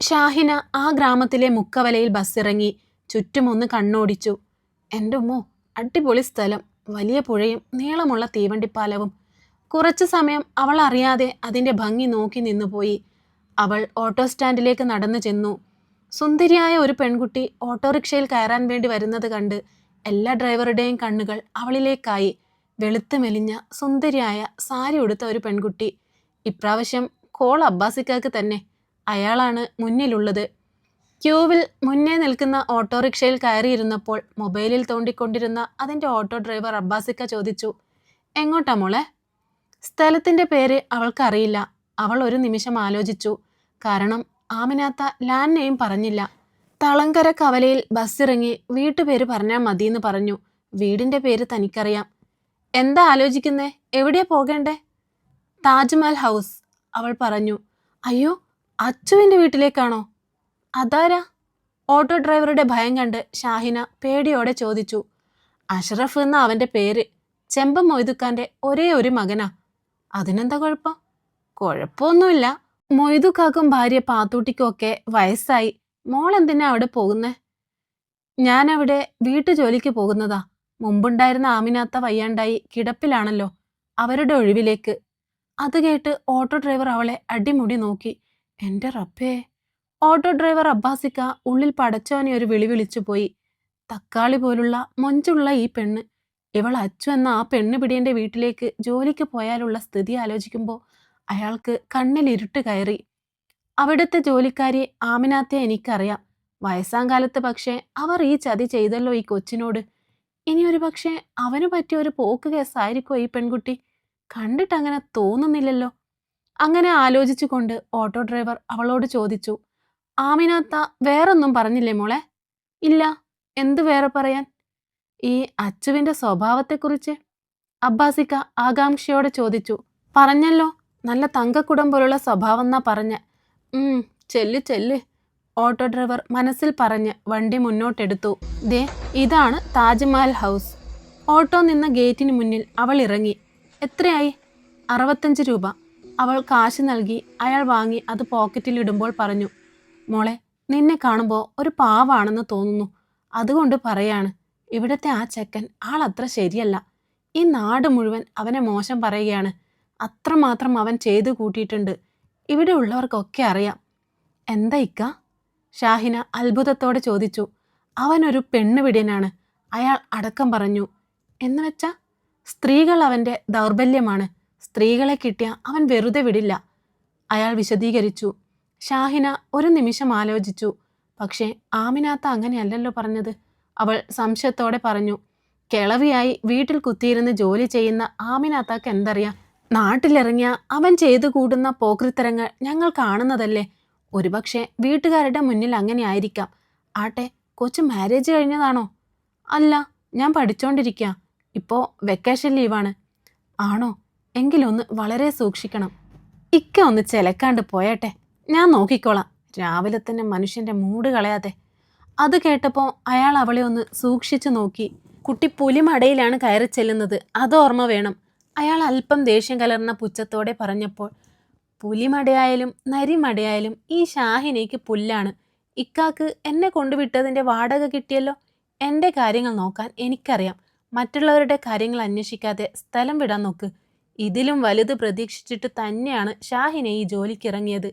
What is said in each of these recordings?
ഷാഹിന ആ ഗ്രാമത്തിലെ മുക്കവലയിൽ ബസ്സിറങ്ങി ചുറ്റുമൊന്ന് കണ്ണോടിച്ചു. എന്റെ ഉമ്മോ അടിപൊളി സ്ഥലം. വലിയ പുഴയും നീളമുള്ള തീവണ്ടിപ്പാലവും. കുറച്ചു സമയം അവൾ അറിയാതെ അതിന്റെ ഭംഗി നോക്കി നിന്നുപോയി. അവൾ ഓട്ടോ സ്റ്റാൻഡിലേക്ക് നടന്നു ചെന്നു. സുന്ദരിയായ ഒരു പെൺകുട്ടി ഓട്ടോറിക്ഷയിൽ കയറാൻ വേണ്ടി വരുന്നത് കണ്ട് എല്ലാ ഡ്രൈവറുടെയും കണ്ണുകൾ അവളിലേക്കായി. വെളുത്ത് മെലിഞ്ഞ സുന്ദരിയായ സാരി ഉടുത്ത ഒരു പെൺകുട്ടി. ഇപ്രാവശ്യം കോൾ അബ്ബാസിക്കാക്ക് തന്നെ. അയാളാണ് മുന്നിലുള്ളത്. ക്യൂവിൽ മുന്നേ നിൽക്കുന്ന ഓട്ടോറിക്ഷയിൽ കയറിയിരുന്നപ്പോൾ മൊബൈലിൽ തോണ്ടിക്കൊണ്ടിരുന്ന അതിന്റെ ഓട്ടോ ഡ്രൈവർ അബ്ബാസിക്ക ചോദിച്ചു എങ്ങോട്ടാ മോളെ? സ്ഥലത്തിന്റെ പേര് അവൾക്കറിയില്ല. അവൾ ഒരു നിമിഷം ആലോചിച്ചു. കാരണം ആമിനാത്ത ലാൻഡ് നെയിം പറഞ്ഞില്ല. തളങ്കര കവലയിൽ ബസ്സിറങ്ങി വീട്ടുപേര് പറഞ്ഞാൽ മതിയെന്ന് പറഞ്ഞു. വീടിന്റെ പേര് തനിക്കറിയാം. എന്താ ആലോചിക്കുന്നേ? എവിടെയാ പോകേണ്ടേ? താജ്മഹൽ ഹൗസ് അവൾ പറഞ്ഞു. അയ്യോ അച്ചുവിന്റെ വീട്ടിലേക്കാണോ? അതാരാ? ഓട്ടോ ഡ്രൈവറുടെ ഭയം കണ്ട് ഷാഹിന പേടിയോടെ ചോദിച്ചു. അഷ്റഫ് എന്ന അവന്റെ പേര് ചെമ്പ മൊയ്തുക്കാന്റെ ഒരേ ഒരു മകനാ. അതിനെന്താ കുഴപ്പം? കുഴപ്പമൊന്നുമില്ല. മൊയ്തുക്കാക്കും ഭാര്യ പാത്തൂട്ടിക്കും ഒക്കെ വയസ്സായി. മോൾ എന്തിനാ അവിടെ പോകുന്നേ? ഞാനവിടെ വീട്ടു ജോലിക്ക് പോകുന്നതാ. മുമ്പുണ്ടായിരുന്ന ആമിനാത്ത വയ്യാണ്ടായി കിടപ്പിലാണല്ലോ അവരുടെ ഒഴിവിലേക്ക്. അത് കേട്ട് ഓട്ടോ ഡ്രൈവർ അവളെ അടിമുടി നോക്കി. എന്റെ റബ്ബേ. ഓട്ടോ ഡ്രൈവർ അബ്ബാസിക്ക ഉള്ളിൽ പടച്ചോനെ ഒരു വിളി വിളിച്ചു പോയി. തക്കാളി പോലുള്ള മൊഞ്ചുള്ള ഈ പെണ്ണ്. ഇവൾ അച്ചു എന്ന ആ പെണ്ണ് പിടിയന്റെ വീട്ടിലേക്ക് ജോലിക്ക് പോയാലുള്ള സ്ഥിതി ആലോചിക്കുമ്പോൾ അയാൾക്ക് കണ്ണിൽ ഇരുട്ട് കയറി. അവിടുത്തെ ജോലിക്കാരി ആമിനാത്തെ എനിക്കറിയാം. വയസ്സാം കാലത്ത് പക്ഷേ അവർ ഈ ചതി ചെയ്തല്ലോ ഈ കൊച്ചിനോട്. ഇനി ഒരു പക്ഷേ അവന് പറ്റിയ ഒരു പോക്ക് കേസായിരിക്കോ ഈ പെൺകുട്ടി? കണ്ടിട്ട് അങ്ങനെ തോന്നുന്നില്ലല്ലോ. അങ്ങനെ ആലോചിച്ചുകൊണ്ട് ഓട്ടോ ഡ്രൈവർ അവളോട് ചോദിച്ചു ആമിനാത്ത വേറൊന്നും പറഞ്ഞില്ലേ മോളെ? ഇല്ല. എന്ത് വേറെ പറയാൻ? ഈ അച്ചുവിന്റെ സ്വഭാവത്തെക്കുറിച്ച്? അബ്ബാസിക്ക ആകാംക്ഷയോടെ ചോദിച്ചു പറഞ്ഞല്ലോ നല്ല തങ്കക്കുടം പോലുള്ള സ്വഭാവം എന്നാ പറഞ്ഞ ചെല്ല് ചെല്ല്. ഓട്ടോ ഡ്രൈവർ മനസ്സിൽ പറഞ്ഞ് വണ്ടി മുന്നോട്ടെടുത്തു. ദേ ഇതാണ് താജ്മഹൽ ഹൗസ്. ഓട്ടോ നിന്ന ഗേറ്റിന് മുന്നിൽ അവൾ ഇറങ്ങി. എത്രയായി? അറുപത്തഞ്ച് രൂപ. അവൾ കാശ് നൽകി അയാൾ വാങ്ങി അത് പോക്കറ്റിൽ ഇടുമ്പോൾ പറഞ്ഞു മോളെ നിന്നെ കാണുമ്പോൾ ഒരു പാവാണെന്ന് തോന്നുന്നു. അതുകൊണ്ട് പറയാണ് ഇവിടുത്തെ ആ ചെക്കൻ അത്ര ശരിയല്ല. ഈ നാട് മുഴുവൻ അവനെ മോശം പറയുകയാണ്. അത്രമാത്രം അവൻ ചെയ്തു കൂട്ടിയിട്ടുണ്ട്. ഇവിടെ ഉള്ളവർക്കൊക്കെ അറിയാം. എന്താ ഇക്ക? ഷാഹിന അത്ഭുതത്തോടെ ചോദിച്ചു അവനൊരു പെണ്ണുപിടിയനാണ്. അയാൾ അടക്കം പറഞ്ഞു എന്നുവെച്ചാൽ സ്ത്രീകൾ അവന്റെ ദൗർബല്യമാണ്. സ്ത്രീകളെ കിട്ടിയ അവൻ വെറുതെ വിടില്ല. അയാൾ വിശദീകരിച്ചു. ഷാഹിന ഒരു നിമിഷം ആലോചിച്ചു. പക്ഷേ ആമിനാത്ത അങ്ങനെയല്ലല്ലോ പറഞ്ഞത്. അവൾ സംശയത്തോടെ പറഞ്ഞു. കിളവിയായി വീട്ടിൽ കുത്തിയിരുന്ന് ജോലി ചെയ്യുന്ന ആമിനാത്താക്ക് എന്തറിയാം? നാട്ടിലിറങ്ങിയ അവൻ ചെയ്തു കൂടുന്ന പോക്രിത്തരങ്ങൾ ഞങ്ങൾ കാണുന്നതല്ലേ? ഒരുപക്ഷെ വീട്ടുകാരുടെ മുന്നിൽ അങ്ങനെ ആയിരിക്കാം. ആട്ടെ കൊച്ചു മാരേജ് കഴിഞ്ഞതാണോ? അല്ല ഞാൻ പഠിച്ചോണ്ടിരിക്കുക ഇപ്പോൾ വെക്കേഷൻ ലീവാണ് ആണോ? എങ്കിലൊന്ന് വളരെ സൂക്ഷിക്കണം. ഇക്ക ഒന്ന് ചെലക്കാണ്ട് പോയട്ടെ. ഞാൻ നോക്കിക്കോളാം. രാവിലെ തന്നെ മനുഷ്യന്റെ മൂട് കളയാതെ. അത് കേട്ടപ്പോൾ അയാൾ അവളെ ഒന്ന് സൂക്ഷിച്ചു നോക്കി. കുട്ടി പുലിമടയിലാണ് കയറി ചെല്ലുന്നത്. അത് ഓർമ്മ വേണം. അയാൾ അല്പം ദേഷ്യം കലർന്ന പുച്ഛത്തോടെ പറഞ്ഞപ്പോൾ പുലിമടയായാലും നരിമടയായാലും ഈ ഷാഹിനേക്ക് പുല്ലാണ്. ഇക്കാക്ക് എന്നെ കൊണ്ടുവിട്ടതിന്റെ വാടക കിട്ടിയല്ലോ? എന്റെ കാര്യങ്ങൾ നോക്കാൻ എനിക്കറിയാം. മറ്റുള്ളവരുടെ കാര്യങ്ങൾ അന്വേഷിക്കാതെ സ്ഥലം വിടാൻ നോക്ക്. ഇതിലും വലുത് പ്രതീക്ഷിച്ചിട്ട് തന്നെയാണ് ഷാഹിനെ ഈ ജോലിക്കിറങ്ങിയത്.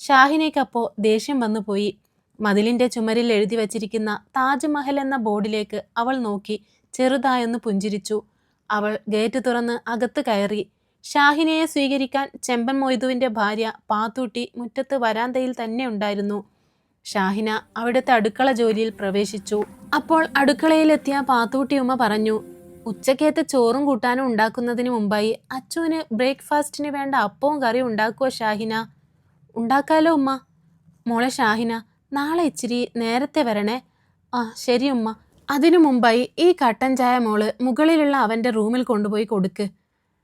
ഷാഹിനയ്ക്കപ്പോൾ ദേഷ്യം വന്നു പോയി. മതിലിന്റെ ചുമരിൽ എഴുതി വച്ചിരിക്കുന്ന താജ്മഹൽ എന്ന ബോർഡിലേക്ക് അവൾ നോക്കി ചെറുതായൊന്ന് പുഞ്ചിരിച്ചു. അവൾ ഗേറ്റ് തുറന്ന് അകത്ത് കയറി. ഷാഹിനയെ സ്വീകരിക്കാൻ ചെമ്പൻ മൊയ്തുവിന്റെ ഭാര്യ പാത്തൂട്ടി മുറ്റത്ത് വരാന്തയിൽ തന്നെ ഉണ്ടായിരുന്നു. ഷാഹിന അവിടുത്തെ അടുക്കള ജോലിയിൽ പ്രവേശിച്ചു. അപ്പോൾ അടുക്കളയിലെത്തിയ പാത്തൂട്ടി ഉമ്മ പറഞ്ഞു ഉച്ചക്കേത്ത് ചോറും കൂട്ടാനും ഉണ്ടാക്കുന്നതിന് മുമ്പായി അച്ചുവിന് ബ്രേക്ക്ഫാസ്റ്റിന് വേണ്ട അപ്പവും കറിയും ഉണ്ടാക്കുമോ ഷാഹിന? ഉണ്ടാക്കാലോ ഉമ്മ? മോളെ ഷാഹിന നാളെ ഇച്ചിരി നേരത്തെ വരണേ. ആ ശരി ഉമ്മ. അതിനു മുമ്പായി ഈ കട്ടൻ ചായ മോൾ മുകളിലുള്ള അവന്റെ റൂമിൽ കൊണ്ടുപോയി കൊടുക്ക്.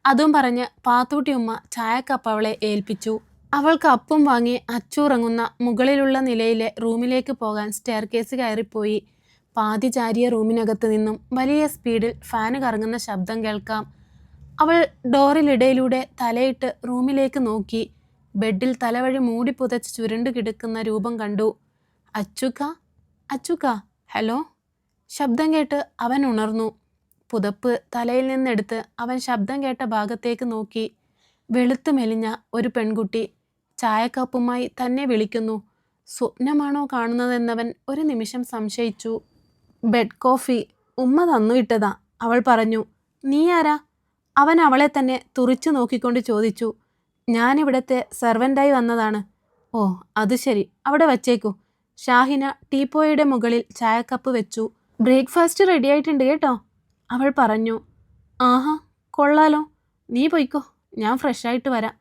അതും പറഞ്ഞ് പാത്തൂട്ടി ഉമ്മ ചായക്കപ്പ് അവളെ ഏൽപ്പിച്ചു. അവൾക്ക് അപ്പം വാങ്ങി അച്ചുറങ്ങുന്ന മുകളിലുള്ള നിലയിലെ റൂമിലേക്ക് പോകാൻ സ്റ്റെയർ കേസ് കയറിപ്പോയി. പാതി ചാരിയ റൂമിനകത്ത് നിന്നും വലിയ സ്പീഡിൽ ഫാന് കറങ്ങുന്ന ശബ്ദം കേൾക്കാം. അവൾ ഡോറിലിടയിലൂടെ തലയിട്ട് റൂമിലേക്ക് നോക്കി. ബെഡിൽ തലവഴി മൂടി പുതച്ച് ചുരുണ്ടു കിടക്കുന്ന രൂപം കണ്ടു. അച്ചുക്ക അച്ചുക്ക ഹലോ? ശബ്ദം കേട്ട് അവൻ ഉണർന്നു. പുതപ്പ് തലയിൽ നിന്നെടുത്ത് അവൻ ശബ്ദം കേട്ട ഭാഗത്തേക്ക് നോക്കി. വെളുത്തു മെലിഞ്ഞ ഒരു പെൺകുട്ടി ചായക്കപ്പുമായി തന്നെ വിളിക്കുന്നു. സ്വപ്നമാണോ കാണുന്നതെന്നവൻ ഒരു നിമിഷം സംശയിച്ചു. ബെഡ് കോഫി ഉമ്മ തന്നു ഇട്ടതാ. അവൾ പറഞ്ഞു നീ ആരാ? അവൻ അവളെ തന്നെ തുറിച്ചു നോക്കിക്കൊണ്ട് ചോദിച്ചു ഞാനിവിടത്തെ സെർവന്റായി വന്നതാണ്. ഓ അത് ശരി. അവിടെ വച്ചേക്കൂ. ഷാഹിന ടീപ്പോയുടെ മുകളിൽ ചായക്കപ്പ് വെച്ചു. ബ്രേക്ക്ഫാസ്റ്റ് റെഡി ആയിട്ടുണ്ട് കേട്ടോ. അവൾ പറഞ്ഞു ആഹാ കൊള്ളാലോ. നീ പൊയ്ക്കോ. ഞാൻ ഫ്രഷായിട്ട് വരാം.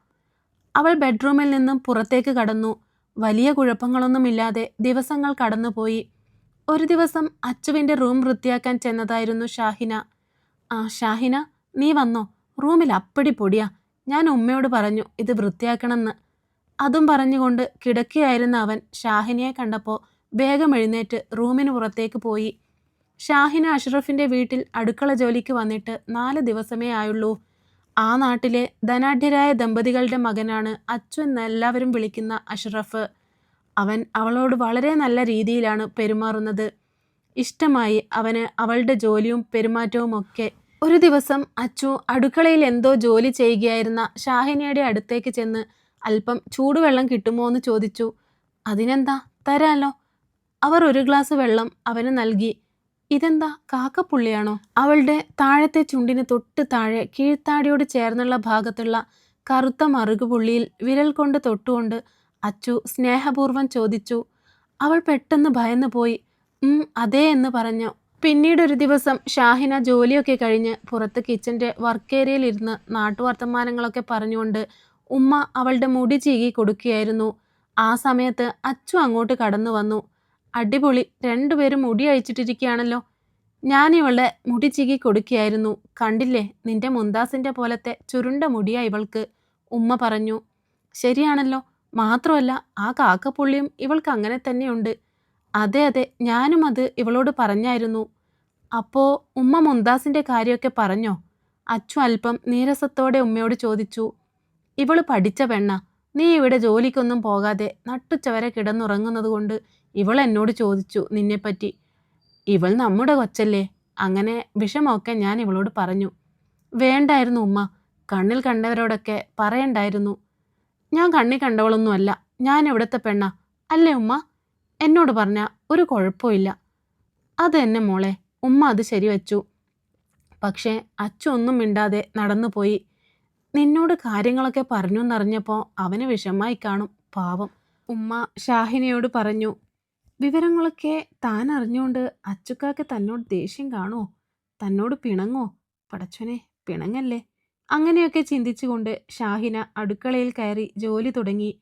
അവൾ ബെഡ്റൂമിൽ നിന്നും പുറത്തേക്ക് കടന്നു. വലിയ കുഴപ്പങ്ങളൊന്നുമില്ലാതെ ദിവസങ്ങൾ കടന്നുപോയി. ഒരു ദിവസം അച്ചുവിന്റെ റൂം വൃത്തിയാക്കാൻ ചെന്നതായിരുന്നു ഷാഹിന. ആ ഷാഹിന നീ വന്നോ. റൂമിൽ അപ്പടി പൊടിയാ. ഞാൻ ഉമ്മയോട് പറഞ്ഞു ഇത് വൃത്തിയാക്കണമെന്ന്. അതും പറഞ്ഞുകൊണ്ട് കിടക്കുകയായിരുന്ന അവൻ ഷാഹിനിയെ കണ്ടപ്പോൾ വേഗം എഴുന്നേറ്റ് റൂമിന് പുറത്തേക്ക് പോയി. ഷാഹിന അഷ്റഫിന്റെ വീട്ടിൽ അടുക്കള ജോലിക്ക് വന്നിട്ട് നാല് ദിവസമേ ആയുള്ളൂ. ആ നാട്ടിലെ ധനാഢ്യരായ ദമ്പതികളുടെ മകനാണ് അച്ചു എന്ന് എല്ലാവരും വിളിക്കുന്ന അഷ്റഫ്. അവൻ അവളോട് വളരെ നല്ല രീതിയിലാണ് പെരുമാറുന്നത്. ഇഷ്ടമായി അവന് അവളുടെ ജോലിയും പെരുമാറ്റവും ഒക്കെ ഒരു ദിവസം അച്ചു അടുക്കളയിൽ എന്തോ ജോലി ചെയ്യുകയായിരുന്ന ഷാഹിനയുടെ അടുത്തേക്ക് ചെന്ന് അല്പം ചൂടുവെള്ളം കിട്ടുമോ എന്ന് ചോദിച്ചു. അതിനെന്താ? തരാലോ. അവർ ഒരു ഗ്ലാസ് വെള്ളം അവന് നൽകി. ഇതെന്താ? കാക്കപ്പുള്ളിയാണോ? അവളുടെ താഴത്തെ ചുണ്ടിന് തൊട്ട് താഴെ കീഴ്ത്താടിയോട് ചേർന്നുള്ള ഭാഗത്തുള്ള കറുത്ത മറുകുപുള്ളിയിൽ വിരൽ കൊണ്ട് തൊട്ടുകൊണ്ട് അച്ചു സ്നേഹപൂർവം ചോദിച്ചു അവൾ പെട്ടെന്ന് ഭയന്നു പോയി. അതേ എന്ന് പറഞ്ഞു. പിന്നീട് ഒരു ദിവസം ഷാഹിന ജോലിയൊക്കെ കഴിഞ്ഞ് പുറത്ത് കിച്ചന്റെ വർക്ക് ഏരിയയിൽ ഇരുന്ന് നാട്ടുവർത്തമാനങ്ങളൊക്കെ പറഞ്ഞുകൊണ്ട് ഉമ്മ അവളുടെ മുടി ചീകി കൊടുക്കുകയായിരുന്നു. ആ സമയത്ത് അച്ചു അങ്ങോട്ട് കടന്നു വന്നു. അടിപൊളി രണ്ടുപേരും മുടി അഴിച്ചിട്ടിരിക്കുകയാണല്ലോ. ഞാൻ ഇവളുടെ മുടി ചീകി കൊടുക്കുകയായിരുന്നു. കണ്ടില്ലേ നിന്റെ മുന്താസിന്റെ പോലത്തെ ചുരുണ്ട മുടിയാ ഇവൾക്ക് ഉമ്മ പറഞ്ഞു. ശരിയാണല്ലോ. മാത്രമല്ല ആ കാക്കപ്പുള്ളിയും ഇവൾക്ക് അങ്ങനെ തന്നെയുണ്ട്. അതെ അതെ ഞാനും അത് ഇവളോട് പറഞ്ഞായിരുന്നു. അപ്പോ ഉമ്മ മുന്താസിന്റെ കാര്യമൊക്കെ പറഞ്ഞോ? അച്ചു അല്പം നീരസത്തോടെ ഉമ്മയോട് ചോദിച്ചു. ഇവൾ പഠിച്ച പെണ്ണ നീ ഇവിടെ ജോലിക്കൊന്നും പോകാതെ നട്ടുച്ചവരെ കിടന്നുറങ്ങുന്നത് കൊണ്ട് ഇവൾ എന്നോട് ചോദിച്ചു നിന്നെപ്പറ്റി. ഇവൾ നമ്മുടെ കൊച്ചല്ലേ അങ്ങനെ വിഷമമൊക്കെ ഞാൻ ഇവളോട് പറഞ്ഞു. വേണ്ടായിരുന്നു ഉമ്മ കണ്ണിൽ കണ്ടവരോടൊക്കെ പറയണ്ടായിരുന്നു. ഞാൻ കണ്ണി കണ്ടവളൊന്നുമല്ല. ഞാൻ എവിടത്തെ പെണ്ണ? അല്ലേ ഉമ്മ? എന്നോട് പറഞ്ഞ ഒരു കുഴപ്പമില്ല അത് എന്നെ മോളെ. ഉമ്മ അത് ശരിവച്ചു പക്ഷേ അച്ചു ഒന്നും മിണ്ടാതെ നടന്നു പോയി നിന്നോട് കാര്യങ്ങളൊക്കെ പറഞ്ഞു എന്നറിഞ്ഞപ്പോൾ അവന് വിഷമായി കാണും പാവം. ഉമ്മ ഷാഹിനയോട് പറഞ്ഞു വിവരങ്ങളൊക്കെ താൻ അറിഞ്ഞുകൊണ്ട് അച്ചുക്കാക്ക് തന്നോട് ദേഷ്യം കാണുമോ തന്നോട് പിണങ്ങോ പടച്ചോനെ പിണങ്ങല്ലേ? അങ്ങനെയൊക്കെ ചിന്തിച്ചുകൊണ്ട് ഷാഹിന അടുക്കളയിൽ കയറി ജോലി തുടങ്ങി.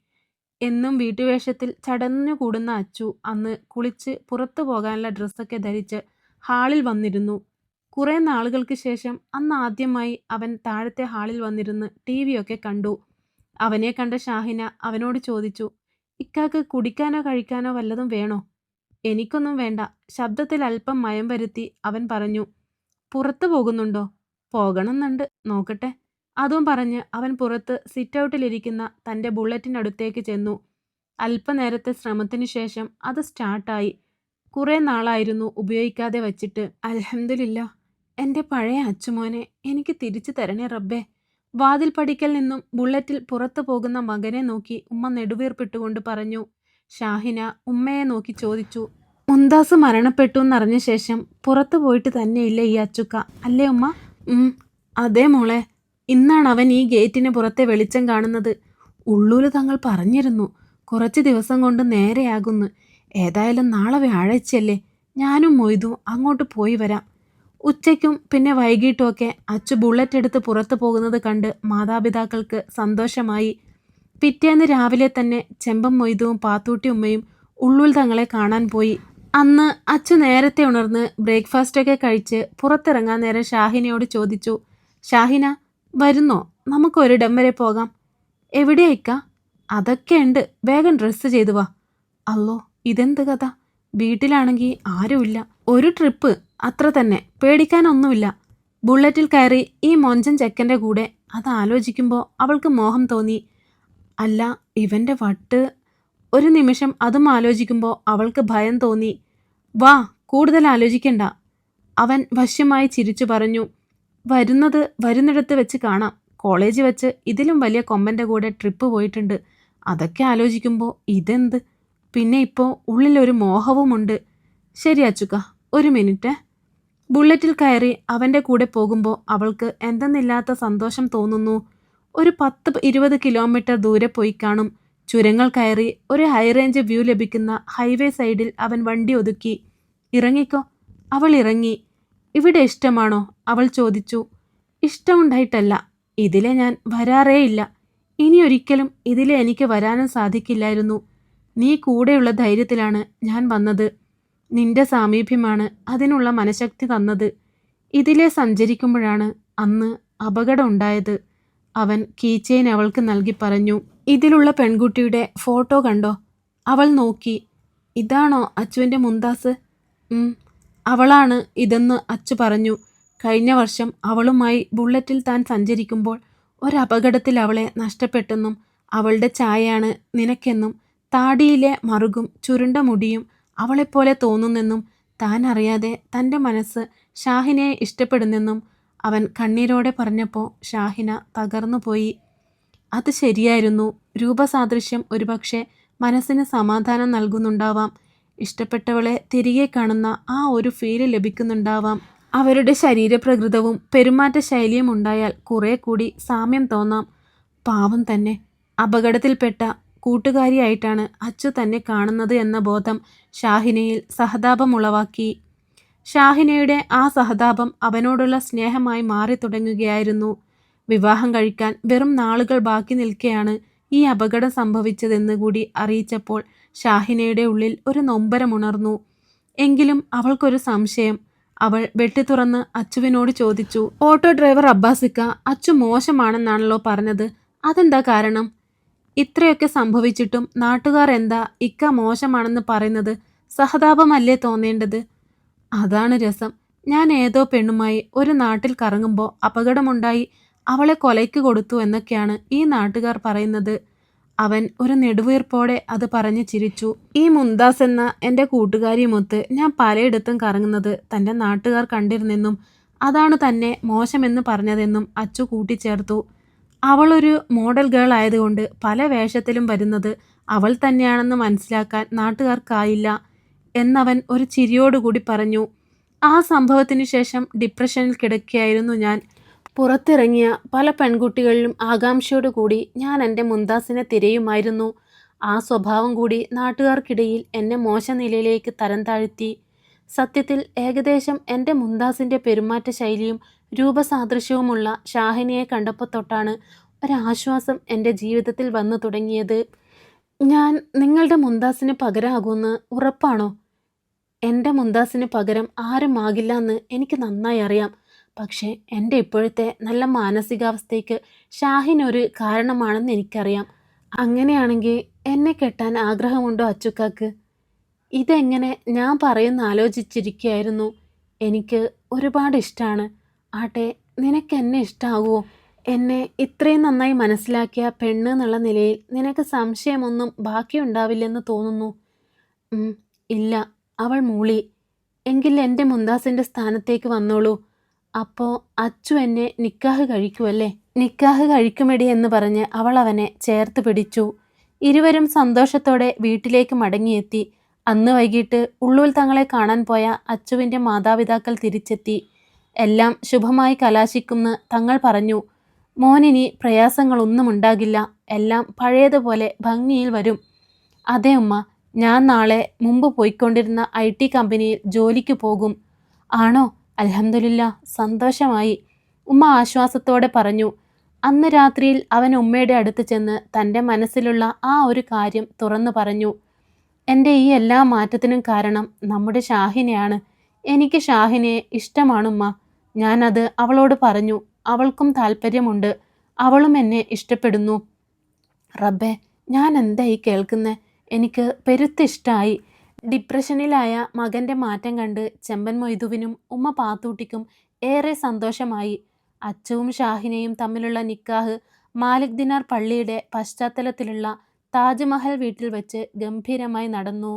എന്നും വീട്ടുവേഷത്തിൽ ചടഞ്ഞു കൂടുന്ന അച്ചു അന്ന് കുളിച്ച് പുറത്തു പോകാനുള്ള ഡ്രസ്സൊക്കെ ധരിച്ച് ഹാളിൽ വന്നിരുന്നു. കുറേ നാളുകൾക്ക് ശേഷം അന്ന് ആദ്യമായി അവൻ താഴത്തെ ഹാളിൽ വന്നിരുന്ന് ടി വിയൊക്കെ കണ്ടു. അവനെ കണ്ട ഷാഹിന അവനോട് ചോദിച്ചു ഇക്കാക്ക് കുടിക്കാനോ കഴിക്കാനോ വല്ലതും വേണോ? എനിക്കൊന്നും വേണ്ട. ശബ്ദത്തിൽ അല്പം മയം വരുത്തി അവൻ പറഞ്ഞു പുറത്തു പോകുന്നുണ്ടോ? പോകണമെന്നുണ്ട്. നോക്കട്ടെ. അതും പറഞ്ഞ് അവൻ പുറത്ത് സിറ്റൗട്ടിലിരിക്കുന്ന തന്റെ ബുള്ളറ്റിനടുത്തേക്ക് ചെന്നു. അല്പനേരത്തെ ശ്രമത്തിനു ശേഷം അത് സ്റ്റാർട്ടായി. കുറേ നാളായിരുന്നു ഉപയോഗിക്കാതെ വച്ചിട്ട്. അലഹമില്ല എന്റെ പഴയ അച്ചുമോനെ എനിക്ക് തിരിച്ചു തരണേ റബ്ബേ. വാതിൽ പടിക്കൽ നിന്നും ബുള്ളറ്റിൽ പുറത്തു പോകുന്ന മകനെ നോക്കി ഉമ്മ നെടുവീർപ്പിട്ടുകൊണ്ട് പറഞ്ഞു. ഷാഹിന ഉമ്മയെ നോക്കി ചോദിച്ചു. മുന്താസ് മരണപ്പെട്ടു എന്നറിഞ്ഞ ശേഷം പുറത്തു പോയിട്ട് തന്നെയില്ല ഈ അച്ചുക്ക? അല്ലേ ഉമ്മ? അതെ മോളെ. ഇന്നാണ് അവൻ ഈ ഗേറ്റിന് പുറത്തെ വെളിച്ചം കാണുന്നത്. ഉള്ളൂര് തങ്ങൾ പറഞ്ഞിരുന്നു കുറച്ച് ദിവസം കൊണ്ട് നേരെയാകുന്നു. ഏതായാലും നാളെ വ്യാഴാഴ്ചയല്ലേ. ഞാനും മൊയ്തു അങ്ങോട്ട് പോയി വരാം. ഉച്ചയ്ക്കും പിന്നെ വൈകിട്ടുമൊക്കെ അച്ചു ബുള്ളറ്റ് എടുത്ത് പുറത്തു പോകുന്നത് കണ്ട് മാതാപിതാക്കൾക്ക് സന്തോഷമായി. പിറ്റേന്ന് രാവിലെ തന്നെ ചെമ്പം മൊയ്തുവും പാത്തൂട്ടി ഉമ്മയും ഉള്ളൂൽ തങ്ങളെ കാണാൻ പോയി. അന്ന് അച്ഛൻ നേരത്തെ ഉണർന്ന് ബ്രേക്ക്ഫാസ്റ്റൊക്കെ കഴിച്ച് പുറത്തിറങ്ങാൻ നേരം ഷാഹിനയോട് ചോദിച്ചു ഷാഹിന വരുന്നോ? നമുക്കൊരിടം വരെ പോകാം. എവിടെയായിക്ക അതൊക്കെ ഉണ്ട്. വേഗം ഡ്രസ്സ് ചെയ്തു വാ. അല്ലോ ഇതെന്ത് കഥ? വീട്ടിലാണെങ്കിൽ ആരുമില്ല ഒരു ട്രിപ്പ് അത്ര തന്നെ. പേടിക്കാനൊന്നുമില്ല. ബുള്ളറ്റിൽ കയറി ഈ മൊഞ്ചൻ ചെക്കന്റെ കൂടെ അത് ആലോചിക്കുമ്പോൾ അവൾക്ക് മോഹം തോന്നി. അല്ല ഇവന്റെ വട്ട് ഒരു നിമിഷം അതും ആലോചിക്കുമ്പോൾ അവൾക്ക് ഭയം തോന്നി. വാ കൂടുതൽ ആലോചിക്കണ്ട. അവൻ വശ്യമായി ചിരിച്ചു പറഞ്ഞു. വരുന്നത് വരുന്നിടത്ത് വെച്ച് കാണാം. കോളേജ് വെച്ച് ഇതിലും വലിയ കൊമ്പന്റെ കൂടെ ട്രിപ്പ് പോയിട്ടുണ്ട്. അതൊക്കെ ആലോചിക്കുമ്പോൾ ഇതെന്ത്? പിന്നെ ഇപ്പോൾ ഉള്ളിലൊരു മോഹവുമുണ്ട്. ശരി അച്ചുക്ക ഒരു മിനിറ്റ്. ബുള്ളറ്റിൽ കയറി അവന്റെ കൂടെ പോകുമ്പോൾ അവൾക്ക് എന്തെന്നില്ലാത്ത സന്തോഷം തോന്നുന്നു. ഒരു പത്ത് ഇരുപത് കിലോമീറ്റർ ദൂരെ പോയി കാണും. ചുരങ്ങൾ കയറി ഒരു ഹൈ റേഞ്ച് വ്യൂ ലഭിക്കുന്ന ഹൈവേ സൈഡിൽ അവൻ വണ്ടി ഒതുക്കി. ഇറങ്ങിക്കോ. അവൾ ഇറങ്ങി. ഇവിടെ ഇഷ്ടമാണോ? അവൾ ചോദിച്ചു. ഇഷ്ടമുണ്ടായിട്ടല്ല. ഇതിലെ ഞാൻ വരാറേയില്ല. ഇനി ഒരിക്കലും ഇതിലെ എനിക്ക് വരാനും സാധിക്കില്ലായിരുന്നു. നീ കൂടെയുള്ള ധൈര്യത്തിലാണ് ഞാൻ വന്നത്. നിന്റെ സാമീപ്യമാണ് അതിനുള്ള മനഃശക്തി തന്നത്. ഇതിലെ സഞ്ചരിക്കുമ്പോഴാണ് അന്ന് അപകടം ഉണ്ടായത്. അവൻ കീച്ചെയിൻ അവൾക്ക് നൽകി പറഞ്ഞു. ഇതിലുള്ള പെൺകുട്ടിയുടെ ഫോട്ടോ കണ്ടോ? അവൾ നോക്കി. ഇതാണോ അച്ചുവിന്റെ മുന്താസ് അവളാണ് ഇതെന്ന് അച്ചു പറഞ്ഞു. കഴിഞ്ഞ വർഷം അവളുമായി ബുള്ളറ്റിൽ താൻ സഞ്ചരിക്കുമ്പോൾ ഒരപകടത്തിൽ അവളെ നഷ്ടപ്പെട്ടെന്നും അവളുടെ ചായയാണ് നിനക്കെന്നും താടിയിലെ മറുകും ചുരുണ്ട മുടിയും അവളെപ്പോലെ തോന്നുന്നെന്നും താൻ അറിയാതെ തന്റെ മനസ്സ് ഷാഹിനെ ഇഷ്ടപ്പെടുന്നെന്നും അവൻ കണ്ണീരോടെ പറഞ്ഞപ്പോൾ ഷാഹിന തകർന്നുപോയി. അത് ശരിയായിരുന്നു. രൂപസാദൃശ്യം ഒരുപക്ഷെ മനസ്സിന് സമാധാനം നൽകുന്നുണ്ടാവാം. ഇഷ്ടപ്പെട്ടവളെ തിരികെ കാണുന്ന ആ ഒരു ഫീൽ ലഭിക്കുന്നുണ്ടാവാം. അവരുടെ ശരീരപ്രകൃതവും പെരുമാറ്റ ശൈലിയും ഉണ്ടായാൽ കുറേ കൂടി സാമ്യം തോന്നാം. പാവം തന്നെ. അപകടത്തിൽപ്പെട്ട കൂട്ടുകാരിയായിട്ടാണ് അച്ചു തന്നെ കാണുന്നത് എന്ന ബോധം ഷാഹിനയിൽ സഹതാപമുളവാക്കി. ഷാഹിനയുടെ ആ സഹതാപം അവനോടുള്ള സ്നേഹമായി മാറി തുടങ്ങുകയായിരുന്നു വിവാഹം കഴിക്കാൻ വെറും നാളുകൾ ബാക്കി നിൽക്കെയാണ് ഈ അപകടം സംഭവിച്ചതെന്ന് കൂടി അറിയിച്ചപ്പോൾ ഷാഹിനയുടെ ഉള്ളിൽ ഒരു നൊമ്പരമുണർന്നു എങ്കിലും അവൾക്കൊരു സംശയം. അവൾ വെട്ടിത്തുറന്ന് അച്ചുവിനോട് ചോദിച്ചു ഓട്ടോ ഡ്രൈവർ അബ്ബാസിക്ക അച്ചു മോശമാണെന്നാണല്ലോ പറഞ്ഞത്. അതെന്താ കാരണം? ഇത്രയൊക്കെ സംഭവിച്ചിട്ടും നാട്ടുകാർ എന്താ ഇക്ക മോശമാണെന്ന് പറയുന്നത് സഹതാപമല്ലേ തോന്നേണ്ടത്? അതാണ് രസം. ഞാൻ ഏതോ പെണ്ണുമായി ഒരു നാട്ടിൽ കറങ്ങുമ്പോൾ അപകടമുണ്ടായി അവളെ കൊലയ്ക്ക് കൊടുത്തു എന്നൊക്കെയാണ് ഈ നാട്ടുകാർ പറയുന്നത്. അവൻ ഒരു നെടുവീർപ്പോടെ അത് പറഞ്ഞ് ചിരിച്ചു. ഈ മുന്താസ് എന്ന എന്റെ കൂട്ടുകാരിയുമൊത്ത് ഞാൻ പലയിടത്തും കറങ്ങുന്നത് തന്റെ നാട്ടുകാർ കണ്ടിരുന്നെന്നും അതാണ് തന്നെ മോശമെന്ന് പറഞ്ഞതെന്നും അച്ചു കൂട്ടിച്ചേർത്തു. അവളൊരു മോഡൽ ഗേൾ ആയതുകൊണ്ട് പല വേഷത്തിലും വരുന്നത് അവൾ തന്നെയാണെന്ന് മനസ്സിലാക്കാൻ നാട്ടുകാർക്കായില്ല എന്നവൻ ഒരു ചിരിയോടുകൂടി പറഞ്ഞു. ആ സംഭവത്തിനു ശേഷം ഡിപ്രഷനിൽ കിടക്കുകയായിരുന്നു ഞാൻ. പുറത്തിറങ്ങിയ പല പെൺകുട്ടികളിലും ആകാംക്ഷയോടുകൂടി ഞാൻ എന്റെ മുന്താസിനെ തിരയുമായിരുന്നു. ആ സ്വഭാവം കൂടി നാട്ടുകാർക്കിടയിൽ എന്നെ മോശ നിലയിലേക്ക് തരം താഴ്ത്തി. സത്യത്തിൽ ഏകദേശം എന്റെ മുന്താസിന്റെ പെരുമാറ്റ ശൈലിയും രൂപസാദൃശ്യവുമുള്ള ഷാഹിനിയെ കണ്ടപ്പോൾ തൊട്ടാണ് ഒരാശ്വാസം എന്റെ ജീവിതത്തിൽ വന്നു തുടങ്ങിയത്. ഞാൻ നിങ്ങളുടെ മുന്താസിന് പകരമാകുമെന്ന് ഉറപ്പാണോ? എന്റെ മുന്താസിന് പകരം ആരും ആകില്ല എന്ന് എനിക്ക് നന്നായി അറിയാം. പക്ഷേ എന്റെ ഇപ്പോഴത്തെ നല്ല മാനസികാവസ്ഥയ്ക്ക് ഷാഹിൻ ഒരു കാരണമാണെന്ന് എനിക്കറിയാം. അങ്ങനെയാണെങ്കിൽ എന്നെ കെട്ടാൻ ആഗ്രഹമുണ്ടോ അച്ചുക്കാക്ക്? ഇതെങ്ങനെ ഞാൻ പറയുന്ന ആലോചിച്ചിരിക്കുകയായിരുന്നു എനിക്ക് ഒരുപാട് ഇഷ്ടമാണ് ആട്ടെ നിനക്ക് എന്നെ ഇഷ്ടമാകുമോ എന്നെ ഇത്രയും നന്നായി മനസ്സിലാക്കിയ പെണ്ണ് എന്നുള്ള നിലയിൽ നിനക്ക് സംശയമൊന്നും ബാക്കിയുണ്ടാവില്ലെന്ന് തോന്നുന്നു. ഇല്ല അവൾ മൂളി. എങ്കിൽ എന്റെ മുന്താസിന്റെ സ്ഥാനത്തേക്ക് വന്നോളൂ. അപ്പോൾ അച്ചു എന്നെ നിക്കാഹ് കഴിക്കുമല്ലേ നിക്കാഹ് കഴിക്കുമെടി എന്ന് പറഞ്ഞ് അവൾ അവനെ ചേർത്ത് പിടിച്ചു. ഇരുവരും സന്തോഷത്തോടെ വീട്ടിലേക്ക് മടങ്ങിയെത്തി. അന്ന് വൈകിട്ട് ഉള്ളൂൽ തങ്ങളെ കാണാൻ പോയ അച്ചുവിന്റെ മാതാപിതാക്കൾ തിരിച്ചെത്തി. എല്ലാം ശുഭമായി കലാശിക്കുമെന്ന് തങ്ങൾ പറഞ്ഞു മോനിനി പ്രയാസങ്ങളൊന്നും ഉണ്ടാകില്ല. എല്ലാം പഴയതുപോലെ ഭംഗിയിൽ വരും. അതെ ഉമ്മ ഞാൻ നാളെ മുമ്പ് പോയിക്കൊണ്ടിരുന്ന ഐ ടി കമ്പനിയിൽ ജോലിക്ക് പോകും. ആണോ? അൽഹംദുലില്ല സന്തോഷമായി. ഉമ്മ ആശ്വാസത്തോടെ പറഞ്ഞു അന്ന് രാത്രിയിൽ അവൻ ഉമ്മയുടെ അടുത്ത് ചെന്ന് തന്റെ മനസ്സിലുള്ള ആ ഒരു കാര്യം തുറന്നു പറഞ്ഞു. എന്റെ ഈ എല്ലാ മാറ്റത്തിനും കാരണം നമ്മുടെ ഷാഹിനെയാണ്. എനിക്ക് ഷാഹിനെ ഇഷ്ടമാണുമ്മ. ഞാനത് അവളോട് പറഞ്ഞു. അവൾക്കും താല്പര്യമുണ്ട്. അവളും എന്നെ ഇഷ്ടപ്പെടുന്നു. റബ്ബെ ഞാൻ എന്തായി കേൾക്കുന്നേ? എനിക്ക് പെരുത്ത് ഇഷ്ടമായി ഡിപ്രഷനിലായ മകന്റെ മാറ്റം കണ്ട് ചെമ്പൻ മൊയ്തുവിനും ഉമ്മ പാത്തൂട്ടിക്കും ഏറെ സന്തോഷമായി. അച്ചുവും ഷാഹിനയും തമ്മിലുള്ള നിക്കാഹ് മാലിക് ദിനാർ പള്ളിയുടെ പശ്ചാത്തലത്തിലുള്ള താജ്മഹൽ വീട്ടിൽ വെച്ച് ഗംഭീരമായി നടന്നു.